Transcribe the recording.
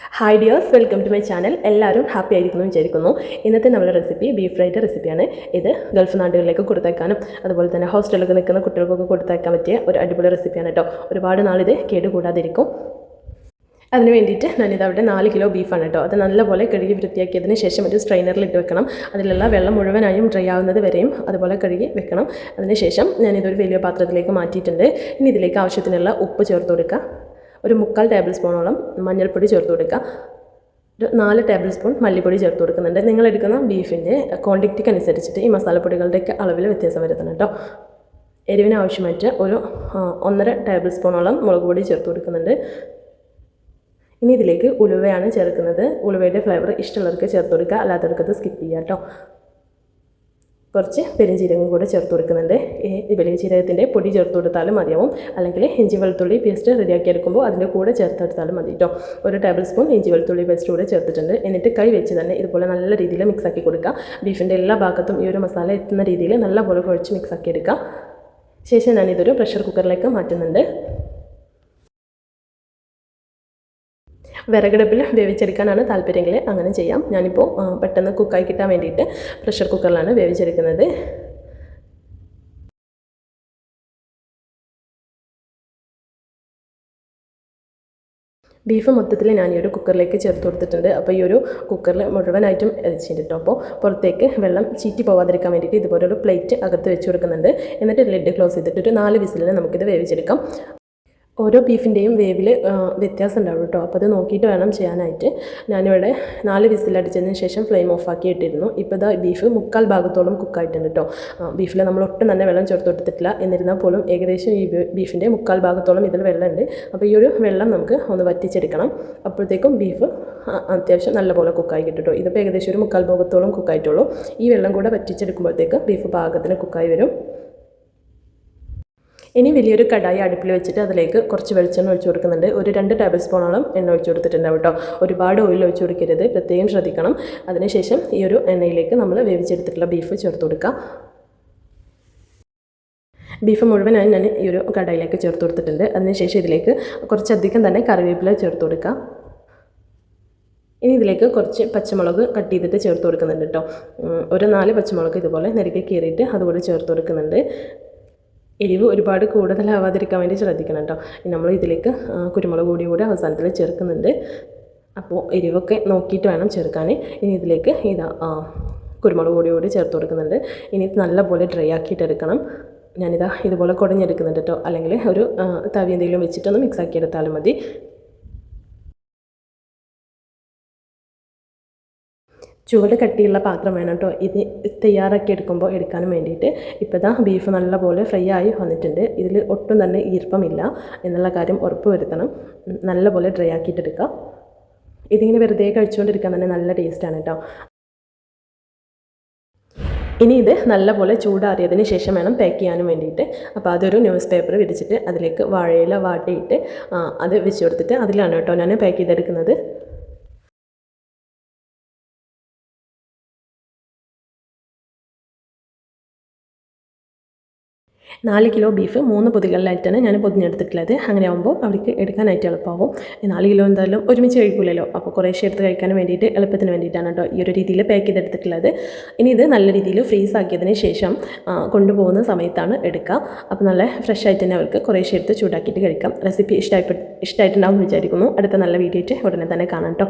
Hi dears welcome to my channel എല്ലാവരും happy ആയിരിക്കുന്നു വിചാരിക്കുന്നു. ഇന്നത്തെ നമ്മുടെ റെസിപ്പി ബീഫ് ഫ്രൈഡ് റെസിപ്പിയാണ് ഇത് ഗൾഫ് നാടുകളിലേക്ക് കൊടുത്തേക്കാനും അതുപോലെ തന്നെ ഹോസ്റ്റലിലൊക്കെ നിൽക്കുന്ന കുട്ടികൾക്കൊക്കെ കൊടുത്തേക്കാൻ പറ്റിയ ഒരു അടിപൊളി റെസിപ്പിയാണ് കേട്ടോ. ഒരുപാട് നാളിത് കേടുകൂടാതിരിക്കും. അതിന് വേണ്ടിയിട്ട് ഞാനിത് അവിടെ നാല് കിലോ ബീഫാണ് കേട്ടോ. അത് നല്ലപോലെ കഴുകി വൃത്തിയാക്കിയതിന് ശേഷം ഒരു സ്ട്രെയിനറിൽ ഇട്ട് വെക്കണം. അതിലുള്ള വെള്ളം മുഴുവനായും ഡ്രൈ ആവുന്നത് വരെയും അതുപോലെ കഴുകി വെക്കണം. അതിന് ശേഷം ഞാനിതൊരു വലിയ പാത്രത്തിലേക്ക് മാറ്റിയിട്ടുണ്ട്. ഇനി ഇതിലേക്ക് ആവശ്യത്തിനുള്ള ഉപ്പ് ചേർത്ത് കൊടുക്കുക ഒരു മുക്കാൽ ടേബിൾ സ്പൂണോളം മഞ്ഞൾപ്പൊടി ചേർത്ത് കൊടുക്കുക. ഒരു നാല് ടേബിൾ സ്പൂൺ മല്ലിപ്പൊടി ചേർത്ത് കൊടുക്കുന്നുണ്ട്. നിങ്ങൾ എടുക്കുന്ന ബീഫിന്റെ ക്വാണ്ടിറ്റിക്ക് അനുസരിച്ചിട്ട് ഈ മസാലപ്പൊടികളുടെയൊക്കെ അളവിൽ വ്യത്യാസം വരുത്തുന്നുണ്ട് കേട്ടോ. എരിവിന് ആവശ്യമായിട്ട് ഒരു ഒന്നര ടേബിൾ സ്പൂണോളം മുളക് പൊടി ചേർത്ത് കൊടുക്കുന്നുണ്ട്. ഇനി ഇതിലേക്ക് ഉലുവയാണ് ചേർക്കുന്നത്. ഉലുവയുടെ ഫ്ലേവർ ഇഷ്ടമുള്ളവർക്ക് ചേർത്ത് കൊടുക്കുക. അല്ലാത്തവർക്ക് അത് സ്കിപ്പ് ചെയ്യാം കേട്ടോ. കുറച്ച് പെരുംജീരകം കൂടെ ചേർത്ത് കൊടുക്കുന്നുണ്ട്. വലിയ ജീരകത്തിന്റെ പൊടി ചേർത്ത് കൊടുത്താലും മതിയാവും. അല്ലെങ്കിൽ ഇഞ്ചി വെളുത്തുള്ളി പേസ്റ്റ് റെഡിയാക്കി എടുക്കുമ്പോൾ അതിന്റെ കൂടെ ചേർത്ത് ചേർത്തെടുത്താലും മതി കേട്ടോ ഒരു ടേബിൾ സ്പൂൺ ഇഞ്ചി വെളുത്തുള്ളി പേസ്റ്റ് കൂടെ ചേർത്തിട്ടുണ്ട്. എന്നിട്ട് കൈ വെച്ച് തന്നെ ഇതുപോലെ നല്ല രീതിയിൽ മിക്സ് ആക്കി കൊടുക്കുക. ബീഫിന്റെ എല്ലാ ഭാഗത്തും ഈ ഒരു മസാല എത്തുന്ന രീതിയിൽ നല്ലപോലെ കുഴച്ച് മിക്സ് ആക്കി എടുക്കുക. ശേഷം ഞാനിതൊരു പ്രഷർ കുക്കറിലേക്ക് മാറ്റുന്നുണ്ട്. വിറകടുപ്പിൽ വേവിച്ചെടുക്കാനാണ് താല്പര്യമെങ്കിൽ അങ്ങനെ ചെയ്യാം. ഞാനിപ്പോൾ പെട്ടെന്ന് കുക്കായി കിട്ടാൻ വേണ്ടിയിട്ട് പ്രഷർ കുക്കറിലാണ് വേവിച്ചെടുക്കുന്നത്. ബീഫ് മൊത്തത്തിൽ ഞാൻ ഈ ഒരു കുക്കറിലേക്ക് ചേർത്ത് കൊടുത്തിട്ടുണ്ട്. അപ്പോൾ ഈ ഒരു കുക്കറിൽ മുഴുവനായിട്ടും അരിച്ചിട്ടുണ്ട് കേട്ടോ അപ്പോൾ പുറത്തേക്ക് വെള്ളം ചീറ്റി പോവാതിരിക്കാൻ വേണ്ടിയിട്ട് ഇതുപോലെ ഒരു പ്ലേറ്റ് അകത്ത് വെച്ച് കൊടുക്കുന്നുണ്ട്. എന്നിട്ട് ലിഡ് ക്ലോസ് ചെയ്തിട്ട് ഒരു നാല് വിസിലിന് നമുക്കിത് വേവിച്ചെടുക്കാം. ഓരോ ബീഫിന്റെയും വേവിൽ വ്യത്യാസം ഉണ്ടാവും കേട്ടോ. അപ്പോൾ അത് നോക്കിയിട്ട് വേണം ചെയ്യാനായിട്ട്. ഞാനിവിടെ നാല് വിസിലടിച്ചതിന് ശേഷം ഫ്ലെയിം ഓഫ് ആക്കി ഇട്ടിരുന്നു. ഇപ്പോൾ ഇതാ ബീഫ് മുക്കാൽ ഭാഗത്തോളം കുക്കായിട്ടുണ്ട് കേട്ടോ. ബീഫിൽ നമ്മൾ ഒട്ടും തന്നെ വെള്ളം ചേർത്ത് കൊടുത്തിട്ടില്ല. എന്നിരുന്നാൽ പോലും ഏകദേശം ഈ ബീഫിന്റെ മുക്കാൽ ഭാഗത്തോളം ഇതിൽ വെള്ളമുണ്ട്. അപ്പോൾ ഈ ഒരു വെള്ളം നമുക്ക് ഒന്ന് വറ്റിച്ചെടുക്കണം. അപ്പോഴത്തേക്കും ബീഫ് അത്യാവശ്യം നല്ലപോലെ കുക്കായി കേട്ടോ ഇതിപ്പോൾ ഏകദേശം ഒരു മുക്കാൽ ഭാഗത്തോളം കുക്കായിട്ടുള്ളൂ. ഈ വെള്ളം കൂടെ വറ്റിച്ചെടുക്കുമ്പോഴത്തേക്ക് ബീഫ് പാകത്തിന് കുക്കായി വരും. ഇനി വലിയൊരു കടായി അടുപ്പിൽ വെച്ചിട്ട് അതിലേക്ക് കുറച്ച് വെളിച്ചെണ്ണ ഒഴിച്ചു കൊടുക്കുന്നുണ്ട്. ഒരു രണ്ട് ടേബിൾ സ്പൂണോളം എണ്ണ ഒഴിച്ചു കൊടുത്തിട്ടുണ്ടാവും കേട്ടോ. ഒരുപാട് ഓയിൽ ഒഴിച്ചു കൊടുക്കരുത്. പ്രത്യേകം ശ്രദ്ധിക്കണം. അതിനുശേഷം ഈ ഒരു എണ്ണയിലേക്ക് നമ്മൾ വേവിച്ചെടുത്തിട്ടുള്ള ബീഫ് ചേർത്ത് കൊടുക്കുക ബീഫ് മുഴുവനായി ഞാൻ ഈ ഒരു കടയിലേക്ക് ചേർത്ത് കൊടുത്തിട്ടുണ്ട്. അതിനുശേഷം ഇതിലേക്ക് കുറച്ചധികം തന്നെ കറിവേപ്പില ചേർത്ത് കൊടുക്കുക ഇനി ഇതിലേക്ക് കുറച്ച് പച്ചമുളക് കട്ട് ചെയ്തിട്ട് ചേർത്ത് കൊടുക്കുന്നുണ്ട് കേട്ടോ. ഒരു നാല് പച്ചമുളക് ഇതുപോലെ നെരുക്കി കീറിയിട്ട് അതുകൂടെ ചേർത്ത് കൊടുക്കുന്നുണ്ട്. എരിവ് ഒരുപാട് കൂടുതലാവാതിരിക്കാൻ വേണ്ടി ശ്രദ്ധിക്കണം കേട്ടോ. നമ്മൾ ഇതിലേക്ക് കുരുമുളക് പൊടി കൂടി അവസാനത്തിൽ ചേർക്കുന്നുണ്ട്. അപ്പോൾ എരിവൊക്കെ നോക്കിയിട്ട് വേണം ചേർക്കാൻ ഇനി ഇതിലേക്ക് ഇതാ കുരുമുളക് പൊടി കൂടി ചേർത്ത് കൊടുക്കുന്നുണ്ട്. ഇനി നല്ലപോലെ ഡ്രൈ ആക്കിയിട്ട് എടുക്കണം. ഞാനിതാ ഇതുപോലെ കുടഞ്ഞെടുക്കുന്നുണ്ട് കേട്ടോ. അല്ലെങ്കിൽ ഒരു തവി എന്തെങ്കിലും വെച്ചിട്ടൊന്ന് മിക്സ് ആക്കി എടുത്താലും മതി. ചുവട് കട്ടിയുള്ള പാത്രം വേണം കേട്ടോ. ഇത് തയ്യാറാക്കി എടുക്കുമ്പോൾ എടുക്കാനും വേണ്ടിയിട്ട്. ഇപ്പോൾ ഇതാ ബീഫ് നല്ലപോലെ ഫ്രൈ ആയി വന്നിട്ടുണ്ട്. ഇതിൽ ഒട്ടും തന്നെ ഈർപ്പമില്ല എന്നുള്ള കാര്യം ഉറപ്പ് വരുത്തണം. നല്ലപോലെ ഡ്രൈ ആക്കിയിട്ട് എടുക്കുക ഇതിങ്ങനെ വെറുതെ കഴിച്ചുകൊണ്ടിരിക്കാൻ തന്നെ നല്ല ടേസ്റ്റാണ് കേട്ടോ. ഇനി ഇത് നല്ലപോലെ ചൂടാറിയതിന് ശേഷം വേണം പാക്ക് ചെയ്യാനും വേണ്ടിയിട്ട്. അപ്പോൾ അതൊരു ന്യൂസ് പേപ്പർ വിരിച്ചിട്ട് അതിലേക്ക് വാഴയില വാട്ടിയിട്ട് അത് വെച്ച് കൊടുത്തിട്ട് അതിലാണ് കേട്ടോ ഞാൻ പാക്ക് ചെയ്തെടുക്കുന്നത്. നാല് കിലോ ബീഫ് മൂന്ന് പൊതികളിലായിട്ടാണ് ഞാൻ പൊതിഞ്ഞെടുത്തിട്ടുള്ളത്. അങ്ങനെ ആകുമ്പോൾ അവർക്ക് എടുക്കാനായിട്ട് എളുപ്പമാവും. നാല് കിലോ എന്തായാലും ഒരുമിച്ച് കഴിക്കില്ലല്ലോ അപ്പോൾ കുറേശ്ശെ എടുത്ത് കഴിക്കാൻ വേണ്ടിയിട്ട് എളുപ്പത്തിന് വേണ്ടിയിട്ടാണ് കേട്ടോ ഈ ഒരു രീതിയിൽ പാക്ക് ചെയ്തെടുത്തിട്ടുള്ളത്. ഇനി ഇത് നല്ല രീതിയിൽ ഫ്രീസ് ആക്കിയതിന് ശേഷം കൊണ്ടുപോകുന്ന സമയത്താണ് എടുക്കുക. അപ്പോൾ നല്ല ഫ്രഷ് ആയിട്ട് തന്നെ അവർക്ക് കുറേശ്ശെ എടുത്ത് ചൂടാക്കിയിട്ട് കഴിക്കാം. റെസിപ്പി ഇഷ്ടമായി ഇഷ്ടമായിട്ടുണ്ടാവും വിചാരിക്കുന്നു. അടുത്ത നല്ല വീഡിയോ ഉടനെ തന്നെ കാണാം കേട്ടോ.